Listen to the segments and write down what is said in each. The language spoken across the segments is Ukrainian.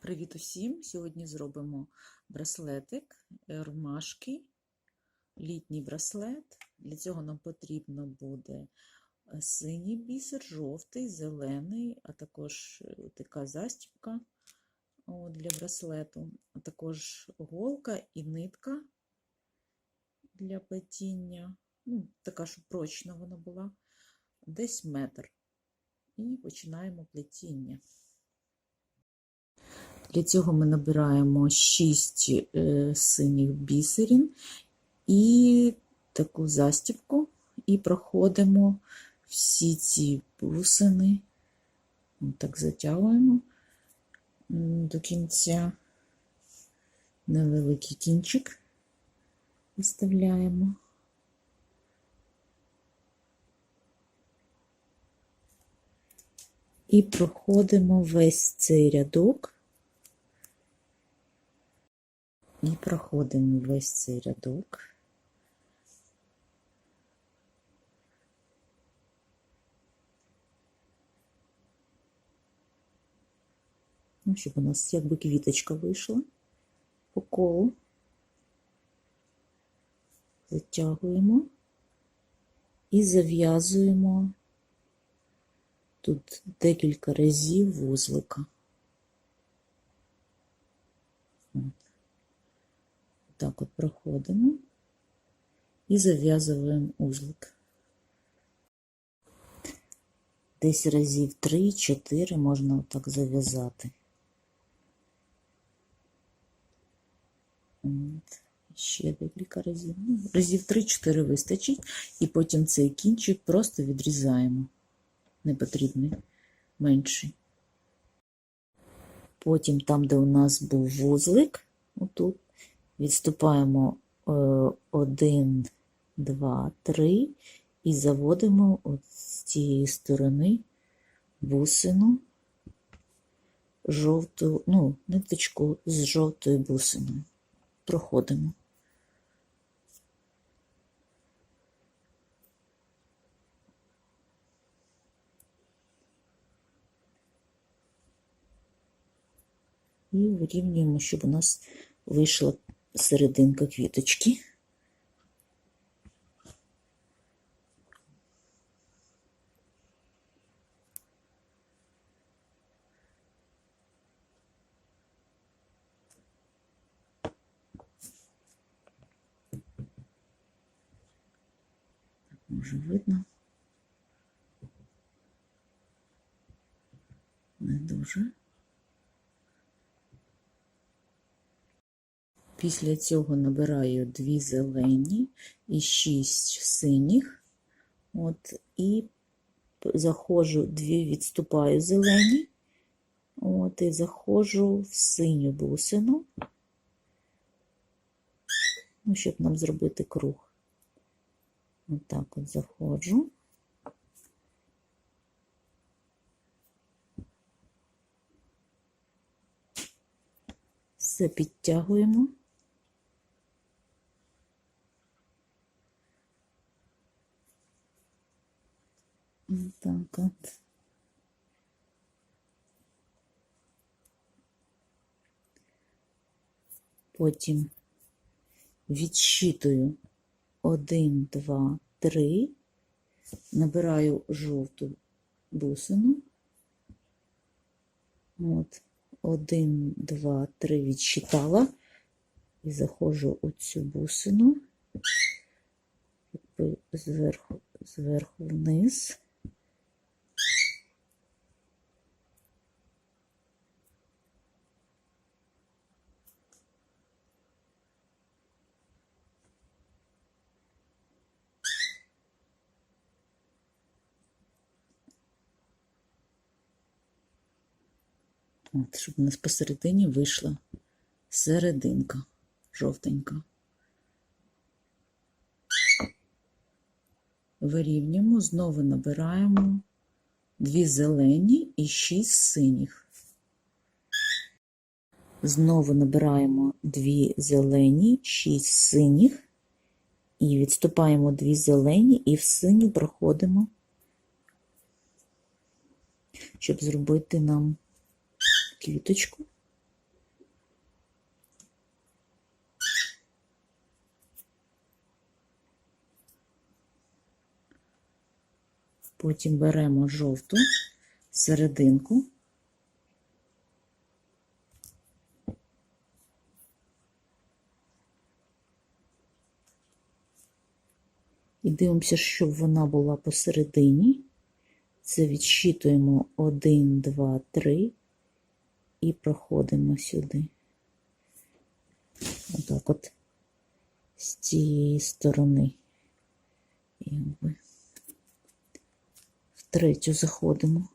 Привіт усім! Сьогодні зробимо браслетик е, ромашки, літній браслет. Для цього нам потрібно буде е, синій бісер, жовтий, зелений, а також е, така застібка для браслету, а також голка і нитка для плетіння. Ну, така, щоб прочна вона була, десь метр. І починаємо плетіння. Для цього ми набираємо 6 е, синіх бісерін і таку застібку, і проходимо всі ці бусини, так затягуємо до кінця невеликий кінчик виставляємо. І проходимо весь цей рядок. І проходимо весь цей рядок. Ну, щоб у нас якби квіточка вийшла по колу. Затягуємо і зав'язуємо тут декілька разів вузлика. От. Так от проходимо і зав'язуємо узлик. Десь разів 3-4 можна отак зав'язати. Ще декілька разів. Ну, разів 3-4 вистачить, і потім цей кінчик просто відрізаємо. Непотрібний, менший. Потім там, де у нас був вузлик, отут, відступаємо 1, 2, 3 і заводимо от з цієї сторони бусину жовту, ну, ниточку з жовтою бусиною. Проходимо. І вирівнюємо, щоб у нас вийшла серединка квіточки. Може видно? Не дуже. Після цього набираю дві зелені і шість синіх. От, І заходжу, дві відступаю зелені, от, і заходжу в синю бусину, ну, щоб нам зробити круг. От, от заходжу. Все підтягуємо. Так от. Потім відщитую 1, 2, 3, набираю жовту бусину. От, 1, 2, 3 відщитала і заходжу у цю бусину, зверху, зверху вниз. От, щоб у нас посередині вийшла серединка жовтенька. Вирівнюємо, знову набираємо дві зелені і шість синіх. Знову набираємо дві зелені, шість синіх, і відступаємо дві зелені, і в синю проходимо, щоб зробити нам квіточку. Потім беремо жовту серединку. І дивимося, щоб вона була посередині. Це відщитуємо 1, 2, 3, і проходимо сюди. Отак от з цієї сторони. Якби. В третю заходимо.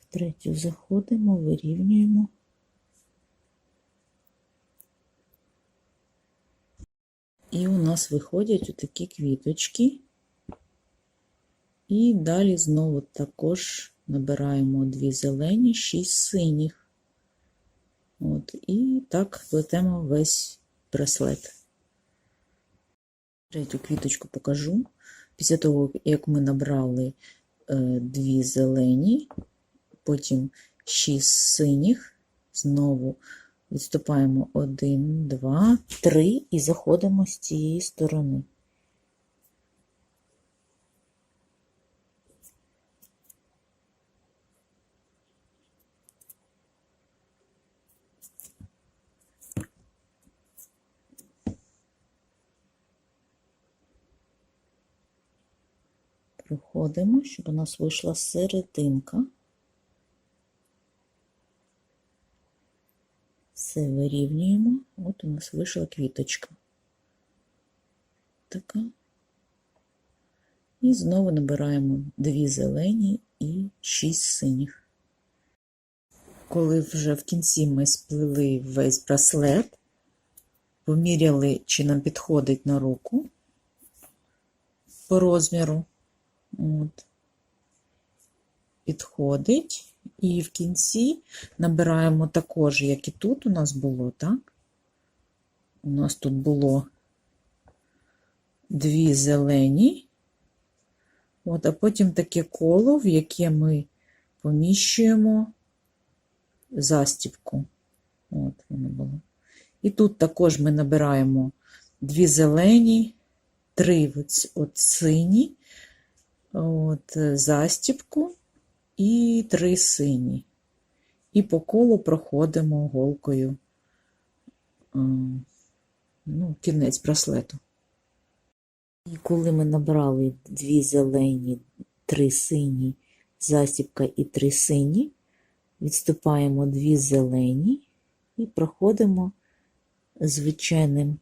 В третю заходимо, вирівнюємо. І у нас виходять отакі квіточки. І далі знову також набираємо дві зелені, шість синіх. От, і так плетемо весь браслет. Третю квіточку покажу. Після того, як ми набрали е, дві зелені, потім шість синіх, знову відступаємо один, два, три і заходимо з цієї сторони. Проходимо, щоб у нас вийшла серединка. Все вирівнюємо. От у нас вийшла квіточка. Така. І знову набираємо дві зелені і шість синіх. Коли вже в кінці ми сплели весь браслет, поміряли, чи нам підходить на руку по розміру. От. Підходить. І в кінці набираємо також, як і тут у нас було, так? У нас тут було дві зелені, от, а потім таке коло, в яке ми поміщуємо застібку. От воно було. І тут також ми набираємо дві зелені, три от, сині, от, застібку і три сині. І по колу проходимо голкою ну, кінець браслету. І коли ми набрали дві зелені, три сині, засібка і три сині, відступаємо дві зелені і проходимо звичайним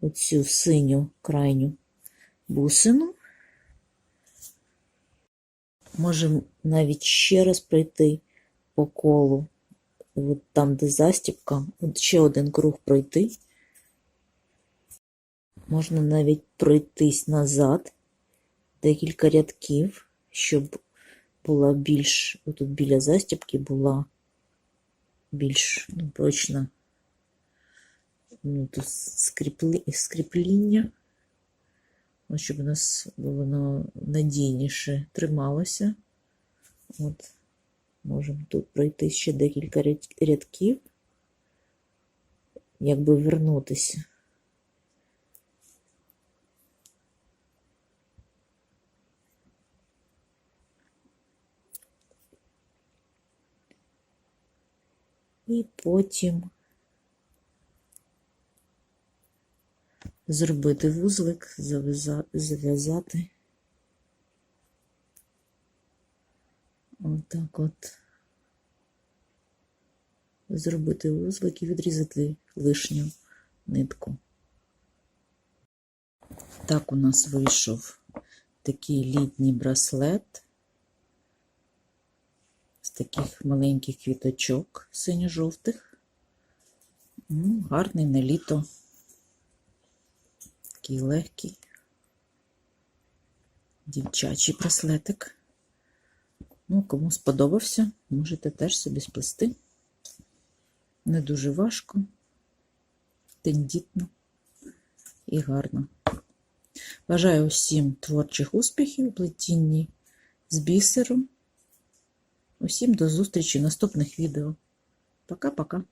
оцю синю крайню бусину. Можемо навіть ще раз пройти по колу, от там, де застібка, от ще один круг пройти. Можна навіть пройтись назад декілька рядків, щоб була більш, отут біля застібки була більш ну, прочна ну, скріплі, скріпління. Ось, щоб у нас воно надійніше трималося. От, можемо тут пройти ще декілька рядків, якби вернутися. І потім зробити вузлик, зав'язати. Отак от зробити вузлик і відрізати лишню нитку. Так у нас вийшов такий літній браслет з таких маленьких квіточок синьо-жовтих. Ну, гарний на літо такий легкий дівчачий браслетик. Ну, кому сподобався, можете теж собі сплести. Не дуже важко, тендітно і гарно. Бажаю усім творчих успіхів у плетінні з бісером. Усім до зустрічі в наступних відео. Пока-пока.